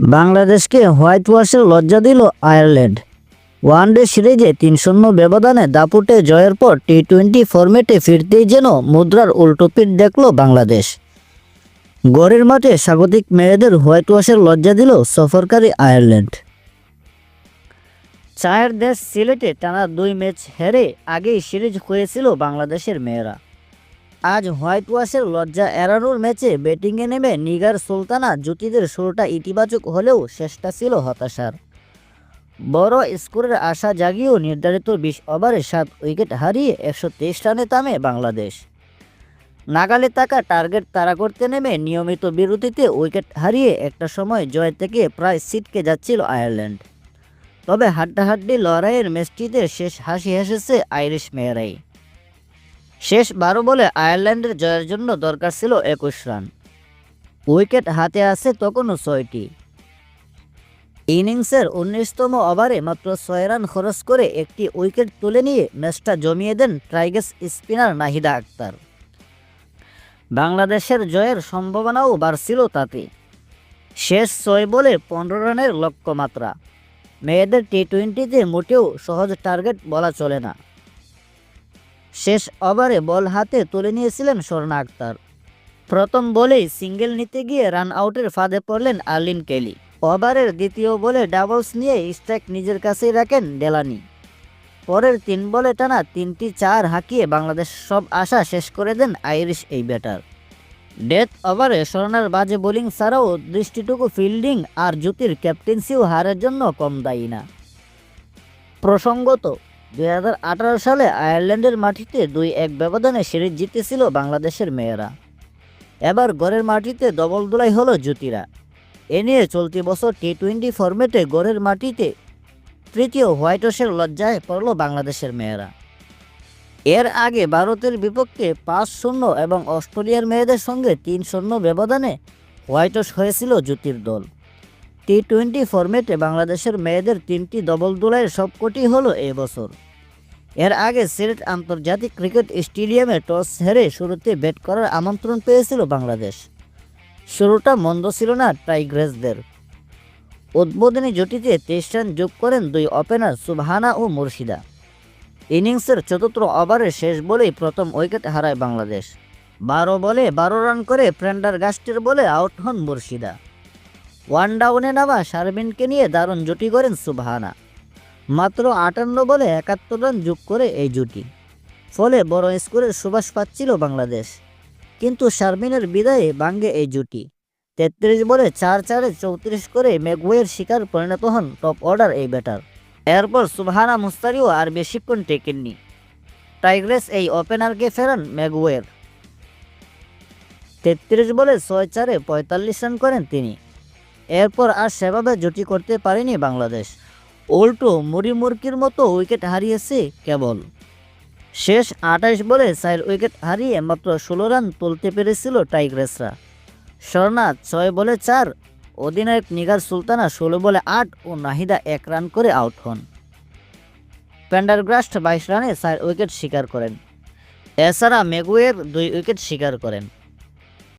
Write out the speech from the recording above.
বাংলাদেশকে হোয়াইট ওয়াশের লজ্জা দিল আয়ারল্যান্ড। ওয়ানডে সিরিজে তিন শূন্য ব্যবধানে দাপুটে জয়ের পর টি টোয়েন্টি ফরম্যাটে ফিরতেই যেন মুদ্রার উল্টোপিট দেখল বাংলাদেশ। গড়ের মাঠে স্বাগতিক মেয়েদের হোয়াইট ওয়াশের লজ্জা দিল সফরকারী আয়ারল্যান্ড। চায়ের দেশ সিলেটে টানা দুই ম্যাচ হেরে আগেই সিরিজ হয়েছিল বাংলাদেশের মেয়েরা। আজ হোয়াইট ওয়াশের লজ্জা এড়ানোর ম্যাচে ব্যাটিংয়ে নেমে নিগার সুলতানা জুটিদের শুরুটা ইতিবাচক হলেও শেষটা ছিল হতাশার। বড় স্কোরের আশা জাগিয়েও নির্ধারিত বিশ ওভারে সাত উইকেট হারিয়ে একশো তেইশ রানে থামে বাংলাদেশ। নাগালে থাকা টার্গেট তাড়া করতে নেমে নিয়মিত বিরতিতে উইকেট হারিয়ে একটা সময় জয় থেকে প্রায় সিটকে যাচ্ছিল আয়ারল্যান্ড। তবে হাড্ডাহাড্ডি লড়াইয়ের ম্যাচটিতে শেষ হাসি হেসেছে আইরিশ মেয়েরাই। শেষ বারো বলে আয়ারল্যান্ডের জয়ের জন্য দরকার ছিল একুশ রান। উইকেট হাতে আছে তখনও ছয়টি। ইনিংসের উনিশতম ওভারে মাত্র ছয় রান খরচ করে একটি উইকেট তুলে নিয়ে ম্যাচটা জমিয়ে দেন ট্রাইগেস স্পিনার নাহিদা আক্তার। বাংলাদেশের জয়ের সম্ভাবনাও বাড়ছিল তাতে। শেষ ছয় বলে পনেরো রানের লক্ষ্যমাত্রা। মেয়েদের টি টোয়েন্টিতে মোটেও সহজ টার্গেট বলা চলে না। শেষ ওভারে বল হাতে তুলে নিয়েছিলেন স্বর্ণা আক্তার। প্রথম বলেই সিঙ্গেল নিতে গিয়ে রান আউটের ফাঁদে পড়লেন আর্লিন কেলি। ওভারের দ্বিতীয় বলে ডাবলস নিয়ে স্ট্রাইক নিজের কাছেই রাখেন ডেলানি। পরের তিন বলে টানা তিনটি চার হাঁকিয়ে বাংলাদেশ সব আশা শেষ করে দেন আইরিশ এই ব্যাটার। ডেথ ওভারে স্বর্ণার বাজে বোলিং ছাড়াও দৃষ্টিটুকু ফিল্ডিং আর জ্যোতির ক্যাপ্টেন্সিও হারের জন্য কম দায়ী না। প্রসঙ্গত দুই হাজার আঠারো সালে আয়ারল্যান্ডের মাটিতে দুই এক ব্যবধানে সিরিজ জিতেছিল বাংলাদেশের মেয়েরা। এবার গড়ের মাটিতে দবল দোলাই হলো জ্যোতিরা। এ নিয়ে চলতি বছর টি টোয়েন্টি ফরম্যাটে গড়ের মাটিতে তৃতীয় হোয়াইট হাউসের লজ্জায় পড়ল বাংলাদেশের মেয়েরা। এর আগে ভারতের বিপক্ষে পাঁচ শূন্য এবং অস্ট্রেলিয়ার মেয়েদের সঙ্গে তিন শূন্য ব্যবধানে হোয়াইট হাউস হয়েছিল জ্যোতির দল। টি টোয়েন্টি ফরম্যাটে বাংলাদেশের মেয়েদের তিনটি ডবল দোলাইয়ের সবকটি হলো বছর। এর আগে সিলেট আন্তর্জাতিক ক্রিকেট স্টেডিয়ামে টস হেরে শুরুতে ব্যাট করার আমন্ত্রণ পেয়েছিল বাংলাদেশ। শুরুটা মন্দ ছিল না টাইগ্রেসদের। উদ্বোধনী জুটিতে তেইশ রান যোগ করেন দুই ওপেনার সুবহানা ও মুর্শিদা। ইনিংসের চতুর্থ ওভারে শেষ বলেই প্রথম উইকেট হারায় বাংলাদেশ। বারো বলে বারো রান করে প্রেন্ডার গাস্টের বলে আউট হন মুর্শিদা। ওয়ান ডাউনে নামা শারমিনকে নিয়ে দারুণ জুটি করেন সুবহানা। মাত্র আটান্ন বলে একাত্তর রান যোগ করে এই জুটি। ফলে বড় স্কোরের সুবাস পাচ্ছিল বাংলাদেশ। কিন্তু শারমিনের বিদায়ে ভাঙ্গে এই জুটি। তেত্রিশ বলে চার চারে চৌত্রিশ করে মেঘওয়ের শিকার পরিণত হন টপ অর্ডার এই ব্যাটার। এরপর সুবহানা মুস্তারিও আর বেশিক্ষণ টেকেননি। টাইগ্রেস এই ওপেনারকে ফেরান ম্যাগুয়ের তেত্রিশ বলে ছয় চারে পঁয়তাল্লিশ রান করেন তিনি। এরপর আর সেভাবে জুটি করতে পারেনি বাংলাদেশ। উল্টো মুড়ি মুরকির মতো উইকেট হারিয়েছে কেবল। শেষ আঠাশ বলে চার উইকেট হারিয়ে মাত্র ষোলো রান তুলতে পেরেছিল টাইগ্রেসরা। স্বর্ণা ছয় বলে চার, অধিনায়ক নিগার সুলতানা ষোলো বলে আট ও নাহিদা এক রান করে আউট হন। প্যান্ডারগ্রাস্ট বাইশ রানে চার উইকেট শিকার করেন। এছাড়া মেগুয়ের দুই উইকেট শিকার করেন।